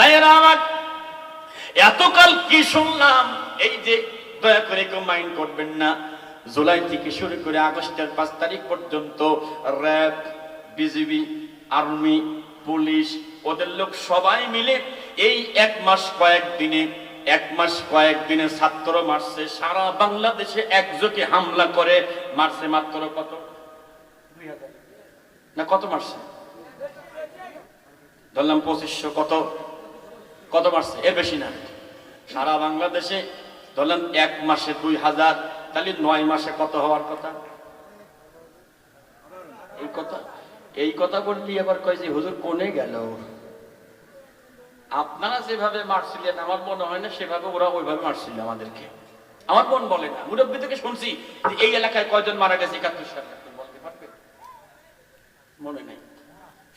ভাইয়েরা আমার, এতকাল কি শুনলাম? এই যে দয়া করে কেউ মাইন্ড করবেন না। জুলাই থেকে শুরু করে আগস্টের পাঁচ তারিখ পর্যন্ত র্যাব বিজিবি আর্মি পুলিশ ওদের লোক সবাই মিলে এই এক মাস কয়েক দিনে, এক মাস কয়েক দিনে ছাত্র মারছে সারা বাংলাদেশে একযোগে হামলা করে। মারছে মাত্র কত? না, কত মারছে ধরলাম পঁচিশশো কত? কত মারছে এর বেশি না। সারা বাংলাদেশে ধরলাম এক মাসে দুই হাজার, তাহলে নয় মাসে কত হওয়ার কথা? এই কথা এই কথা বললি এবার কয় যে, হুজুর কোনে গেল? আপনারা যেভাবে মারছিলেন, আমার মনে হয় না সেভাবে ওরা ওইভাবে মারছিল আমাদেরকে। আমার মন বলে না। মুরব্বী থেকে শুনছি এই এলাকায় কয়জন মারা গেছে? একাত্তর সালে। বলতে পারবেন মনে নেই।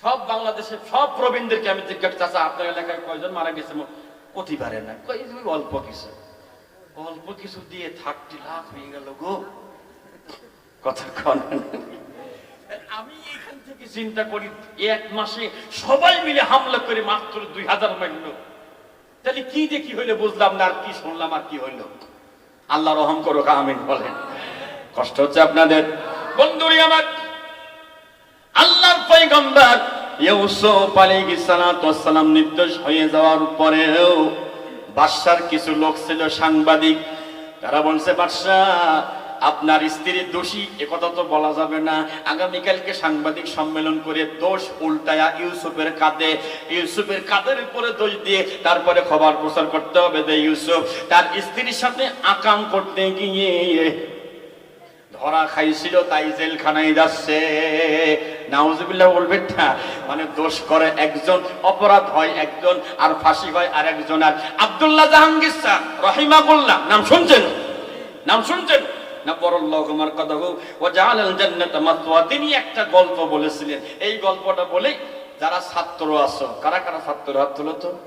সব বাংলাদেশের সব প্রবীণদেরকে আমি জিজ্ঞাসা চাচা, আপনার এলাকায় কয়জন মারা গেছে? অতি পারে না। অল্প কিছু। অল্প কিছু দিয়ে থার্টি লাখ হয়ে গেল গো। কথা আমি এখান থেকে চিন্তা করি এক মাসে সবাই মিলে হামলা করে মাত্র দুই হাজার মারল তাহলে কি দেখি হইল বুঝলাম না, আর কি শুনলাম, আর কি হইল? আল্লাহ রহম করো আমিন বলেন। কষ্ট হচ্ছে আপনাদের। বন্ধুরি আমার, আল্লাহর পয়গম্বর ইউসুফ সালাতু ওয়াসসালাম নির্দোষ হয়ে যাওয়ার পরেও বাদশার কিছু লোক ছিল সাংবাদিক। তারা বলছে, বাদশাহ, আপনার স্ত্রী দোষী, এ কথা তো বলা যাবে না। আগামীকালকে সাংবাদিক সম্মেলন করে দোষ উল্টায়া ইউসুফের কাঁধে, ইউসুফের কাঁধের উপরে দোষ দিয়ে তারপরে খবর প্রচার করতে হবে যে ইউসুফ তার স্ত্রীর সাথে আকাম করতে গিয়ে ধরা খাইছিল, তাই জেলখানায় যাচ্ছে। নাউজুবিল্লাহ না মানে দোষ করে একজন, অপরাধ হয় একজন, আর ফাঁসি হয় আর একজন আর আব্দুল্লাহ জাহাঙ্গীর রহিমাকুল্লাহ নাম শুনছেন? নাম শুনছেন? তিনি একটা গল্প বলেছিলেন। এই গল্পটা বলেই যারা ছাত্র আছো, কারা কারা ছাত্র হাত তুলো তো?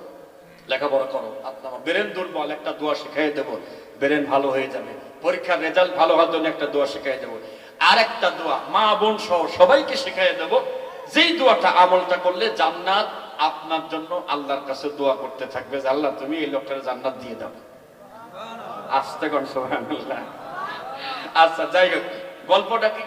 লেখাপড়া করো, আপনার ব্রেন দুর্বল, একটা দোয়া শিখাই দেবো, ব্রেন ভালো হয়ে যাবে। পরীক্ষার রেজাল্ট ভালো হওয়ার জন্য একটা দোয়া শিখাই দেবো। আর একটা দোয়া মা বোন সহ সবাইকে শিখাই দেবো। যেই দোয়াটা আমলটা করলে জান্নাত আপনার জন্য আল্লাহর কাছে দোয়া করতে থাকবে যে, আল্লাহ, তুমি এই লোকটার জান্নাত দিয়ে দাও। আসতে কোন আচ্ছা যাই হোক, গল্পটা কি?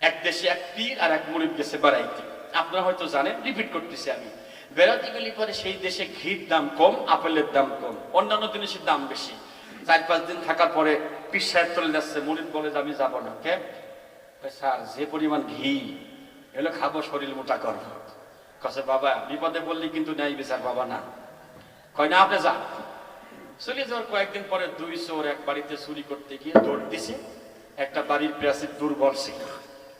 এক দেশে এক পীর আর এক মুরিদ গেছে বেড়াইতে আপনারা হয়তো জানেন রিপিট করতেছি আমি। বেড়াতে গেলে পরে সেই দেশে ঘির দাম কম, আপেলের দাম কম, অন্যান্য জিনিসের দাম বেশি। চার পাঁচ দিন থাকার পরে পীর চলে যাচ্ছে, মুরিদ বলে যে আমি যাব না। কে? স্যার, যে পরিমাণ ঘি, এগুলো খাব শরীর মোটা করব কসে, বাবা, বিপদে বললি কিন্তু নাই বিচার, বাবা, না। কয়, না, আপনি যান। চলে যাওয়ার কয়েকদিন পরে দুই চোর এক বাড়িতে চুরি করতে গিয়ে দৌড় দিছে। একটা বাড়ির প্রাচীর দুর্বল ছিল।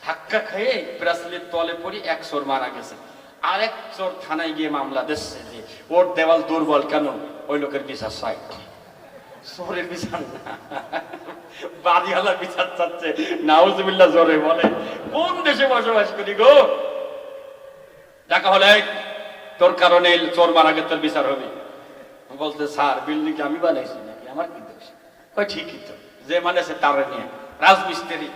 ধাক্কা খেয়ে প্রাচীরের তলে পড়ি এক চোর মারা গেছে। আরেক চোর থানায় গিয়ে মামলা দিচ্ছে যে, ওর দেওয়াল দুর্বল কেন? ওই লোকের বিচার চাই। চোরের বিচার না। বাড়িওয়ালার বিচার চাচ্ছে। নাউজুবিল্লাহ জোরে বলে। কোন দেশে বসবাস করি গো? টাকা হলে তোর কারণে চোর মারা গেছে তোর বিচার হবে। বলতে স্যার, বিল্ডিং আমি বানাইছি নাকি? আমার কি দোষ? কই ঠিকই তো। যে মানে সে তারে নিয়ে। রাজমিস্ত্রি।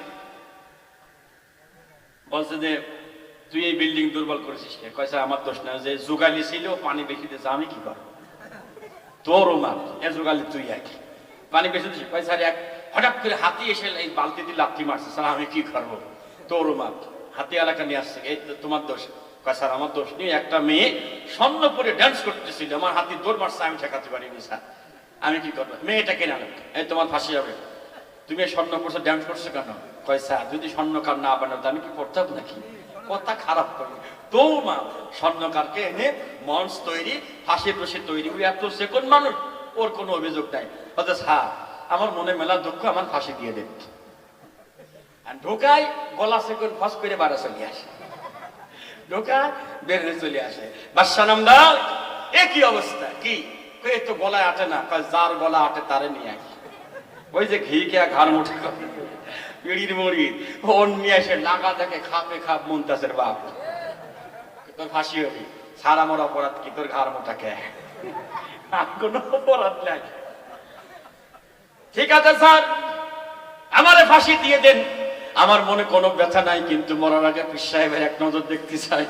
বলছে যে, তুই এই বিল্ডিং দুর্বল করেছিস কে? কয়সা আমার দোষ না যে জোগালি ছিল, পানি বেশি দিয়েছে, আমি কি করব? তোরও মার, এ তুই এক পানি বেশি দিয়েছিস পয়সা এক হঠাৎ করে হাতি এসে এই বালতি দিয়ে লাথি মারছে, স্যার, আমি কি করব? তোরও মার, হাতি এলাকা নিয়ে আসছে, এই তোমার দোষ। স্যার, আমার দোষ নিয়ে একটা মেয়ে স্বর্ণ পরে ড্যান্স করতেছিল, আমার হাতি দৌড় মারছে, আমি ঠেকাতে পারিনি, স্যার। আমি কি করব? মেয়েটা কেনা এই তোমার ফাঁসি হবে। তুমি স্বর্ণ পরশো ড্যান্স করছ কেন? কয় স্যার, যদি স্বর্ণকার না বানাও তো আমি কি পড়তাম নাকি? কথা খারাপ করব তো মা স্বর্ণকারকে এনে মঞ্চ তৈরি ফাঁসি টসি তৈরি ওই এত সেকেন্ড মানুষ, ওর কোনো অভিযোগ নাই। অথচ স্যার আমার মনে মেলা দুঃখ, আমার ফাঁসি দিয়ে দেন ঢোকায় গলা সেকেন্ড ফস করে বাড়া চলে আসে। ঢোকায় বেরিয়ে চলে আসে। বাদশা নামদার, এ কি অবস্থা? কি? এ তো গলায় আটে না। যার গলা আটে তারে নিয়ে আসে ওই যে ঘি কে ঘাড় মুঠে করে। পিড়ির মুড়ি। ওর নিয়ে এসে লাগা দেখে খাপে খাপ মুন্তাসের বাপ। তোর ফাঁসি হবি। সার আমার অপরাধ কি? তোর ঘাড় মোটা কে? আর অপরাধ নাই। ঠিক আছে, স্যার। আমারে ফাঁসি দিয়ে দেন। আমার মনে কোনো ব্যথা নাই, কিন্তু মরার আগে পীর সাহেবের এক নজর দেখতে চাই।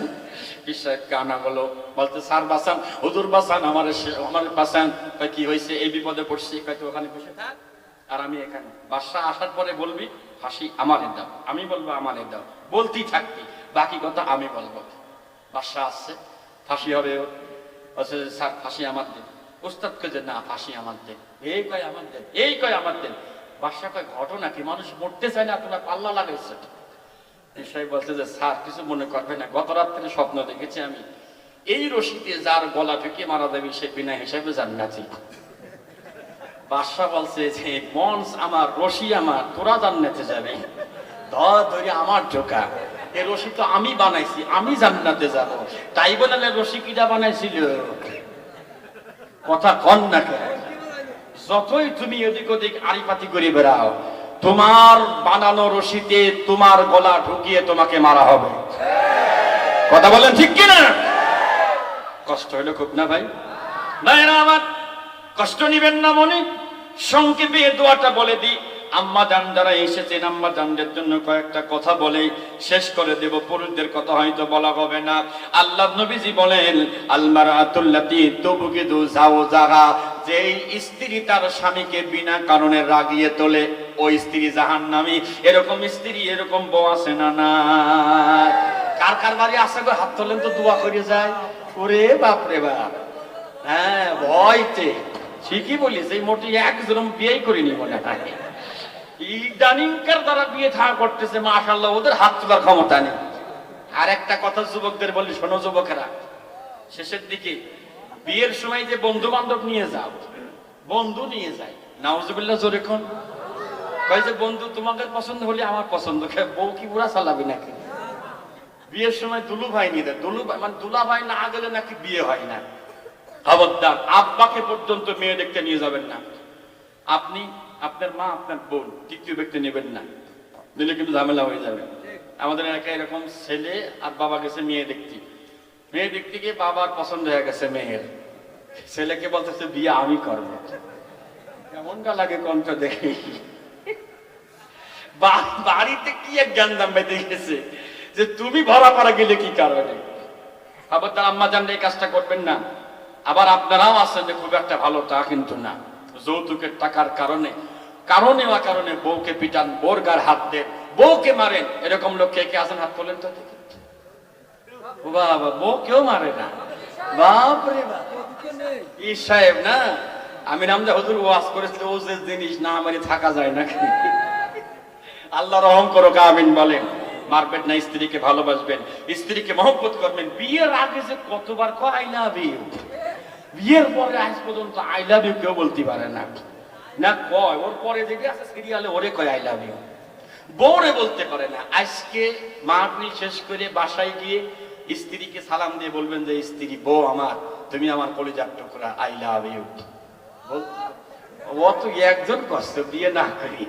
পীর সাহেব কানা বলো বলতে স্যার বাসান হুজুর বাসান আমার আমার বাসান কি হয়েছে? এই বিপদে পড়ছি। কয় তো ওখানে বসে থাক আর আমি এখানে। বাসা আসার পরে বলবি, ফাঁসি আমারে দাও। আমি বলব, আমারে দাও। বলতেই থাকবি বাকি কথা আমি বলব। বাসা আসছে ফাঁসি হবে। বলছে, স্যার, ফাঁসি আমার দেন। ওস্তাদ কে যে, না, ফাঁসি আমার দেন। এই কয় আমার দেন? এই কয় আমার দেন। বাসা কয়, ঘটনা কি? মানুষ মরতে চায় না, তোমরা পাল্লা লাগাইছে? সাহেব বলছে যে, স্যার, কিছু মনে করবে না। গত রাত্রে স্বপ্ন দেখেছি আমি। এই রশিতে যার গলা ঢুকিয়ে মারা যাবে, সে বিনা হিসাবে জান্নাতি। বাদশাহ বলছে যে, মঞ্চ আমার, রশি আমার, তোরা জান্নাতে যাবে। ধর ধরে আমার ঢোকা। এ রশি তো আমি বানাইছি, আমি জান্নাতে যাব। তাই বলে রশি কিটা বানাইছিল? কথা কন না কেন? যতই তুমি এদিক ওদিক আড়িপাতি করে বেড়াও, তোমার বানানো রশিতে তোমার গলা ঢুকিয়ে তোমাকে মারা হবে। কথা বলেন ঠিক কিনা? কষ্ট হইল খুব না ভাই? ভাইরা আমার কষ্ট নিবেন না মনে। সংক্ষেপে দোয়াটা বলে দি আম্মা জান যারা এসেছেন আম্মা জানদের জন্য কয়েকটা কথা বলে শেষ করে দেব। পুরুষদের কথা হয়তো বলা হবে না। আল্লাহ নবীজি বলেন আলমার আতুল্লাতি জাগা যে স্ত্রী তার স্বামীকে বিনা কারণে রাগিয়ে তোলে, ওই স্ত্রী জাহান নামি এরকম স্ত্রী, এরকম বউ আছে না না কার কার বাড়ি আসে গো? হাত তোলেন তো, দোয়া করে যায়। ওরে বাপ রে বাপ। হ্যাঁ ভয়তে। ঠিকই বলিস, এই মোটি একজন বিয়েই করিনি মনে হয়। ইদানিংকার দ্বারা বিয়ে থাকা করতেছে মাশাল্লাহ ওদের হাত তোলার ক্ষমতা নেই। আর একটা কথা যুবকদের বলি, শোনো যুবকেরা, শেষের দিকে, বিয়ের সময় যে বন্ধু বান্ধব নিয়ে যাও, বন্ধু নিয়ে যায় নাউজুবিল্লাহ, জোরে কোন? কয় যে, বন্ধু, তোমাদের পছন্দ হলে আমার পছন্দ বউ কি বুড়া চালাবি নাকি? বিয়ের সময় দুলু ভাই নিয়ে দেয় দুলু ভাই মানে দুলা ভাই না গেলে নাকি বিয়ে হয় না। খবরদার, আব্বাকে পর্যন্ত মেয়ে দেখতে নিয়ে যাবেন না। আপনি আপনার মা, আপনার বোন তৃতীয় ব্যক্তি নেবেন না। দিলে কিন্তু ঝামেলা হয়ে যাবে। আমাদের এলাকায় এরকম ছেলে আর বাবা গেছে, মেয়ে দেখতে মেয়ে দেখতে গিয়ে বাবার পছন্দ হয়ে গেছে, মেয়ের। ছেলেকে বলতেছে, বিয়ে আমি করব। কেমনটা লাগে কণ্ঠ দেখে। বাড়িতে কি এক জ্ঞানদাম বেঁধে গেছে যে তুমি ভরা করা গেলে কি কারণে? আবার তার আম্মা জানলে এই কাজটা করবেন না। আবার আপনারাও আছেন যে খুব একটা ভালো, তা কিন্তু না। যৌতুকের টাকার কারণে কারণে বা কারণে বউকে পিটান বোর গার হাত দেন, বউকে মারেন, এরকম লোক কে কে হাত তোলেন তো বাবা, বউ কেউ মারে না। বাপরে ই সাহেব না, আমি হুজুর ওয়াজ করেছিল ও যে জিনিস না থাকা যায় না আল্লাহ রহম করো আমিন বলেন। মারবেন না, স্ত্রীকে ভালোবাসবেন, স্ত্রীকে মহব্বত করবেন। বিয়ের আগে যে কতবার কয় লাভ ইউ। বিয়ের পরে আজ পর্যন্ত আই লাভ ইউ কেউ বলতে পারে না। না কয়, ওর পরে যেটা আছে সিরিয়ালে ওরে কয় আই লাভ ইউ বউরে বলতে পারে না। আজকে মাহফিল শেষ করে বাসায় গিয়ে স্ত্রীকে সালাম দিয়ে বলবেন যে, স্ত্রী, বউ আমার, তুমি আমার কলিজার টুকরা আই লাভ ইউ ও তো একজন কষ্ট বিয়ে না করি।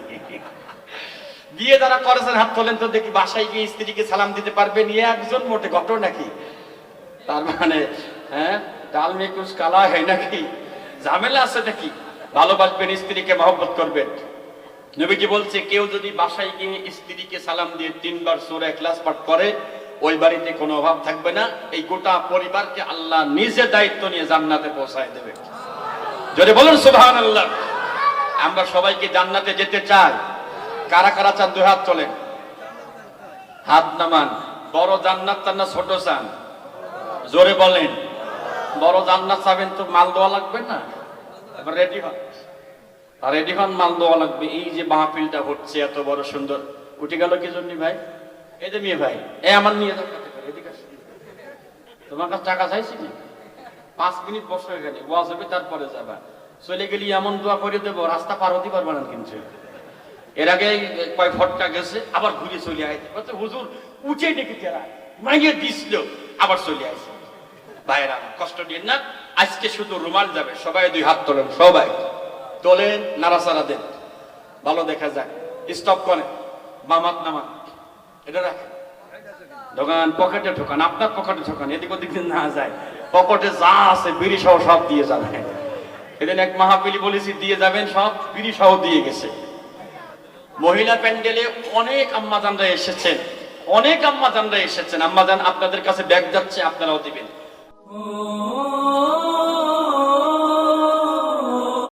বিয়ে যারা করেছেন, হাত তোলেন তো দেখি বাসায় গিয়ে স্ত্রীকে সালাম দিতে পারবেন একজন মোটে ঘটনা নাকি? তার মানে হ্যাঁ? ডাল মেকুশ কালা হয় নাকি? ঝামেলা আছে নাকি? ভালোবাসবেন স্ত্রীকে, মহব্বত করবেন। নবীজি বলছে, কেউ যদি বাসায় গিয়ে স্ত্রীকে সালাম দিয়ে তিনবার সুরা ক্লাস পাঠ করে, ওই বাড়িতে কোনো অভাব থাকবে না। এই গোটা পরিবারকে আল্লাহ নিজে দায়িত্ব নিয়ে জান্নাতে পৌঁছায় দেবে। যদি বলুন সুবহান আল্লাহ আমরা সবাইকে জান্নাতে যেতে চাই। কারা কারা চান? দুই হাত তোলেন। হাত নামান। বড় জান্নাত চান না ছোট চান? জোরে বলেন। বড় জান্নাত চাবেন তো মাল দেওয়া লাগবে না? এবার রেডি হন। রেডি হন, মাল দেওয়া লাগবে। এই যে মাহফিলটা হচ্ছে, এত বড় সুন্দর। উঠে গেল কি জন্য ভাই? এই যে মেয়ে ভাই, এ আমার নিয়ে যাও। তোমার কাছে টাকা চাইছি না পাঁচ মিনিট বসে এখানে ওয়াজ হবে, তারপরে যাবা। চলে গেলি এমন দোয়া করে দেবো, রাস্তা পার হতে পারবে না কিন্তু। এর আগে কয় ফটকা গেছে, আবার ঘুরে চলে আইছে হুজুর উঠে ডেকে তেরা মাইয়ে দিছিল, আবার চলে আইছে। ভাইরা কষ্ট দিন না, আজকে শুধু রুমাল যাবে, সবাই দুই হাত তোলেন, সবাই। তোলেন, নাড়াচাড়া দেন। ভালো দেখা যায়। স্টপ করেন। বামাত নামান। এটা রাখেন। ঢোকান পকেটে ঢোকান, আপনার পকেটে ঢোকান, এদিক ওদিক না যায়। পকেটে যা আছে, বিড়ি সহ সব দিয়ে যাবেন। এদিন এক মাহাপিলি বলেছি, দিয়ে যাবেন সব, বিড়ি সহ দিয়ে গেছে। মহিলা প্যান্ডেলে অনেক আম্মাজানরা এসেছেন। অনেক আম্মাজানরা এসেছেন। আম্মাজান আপনাদের কাছে ব্যাগ যাচ্ছে, আপনারাও দিবেন। Oh. oh, oh.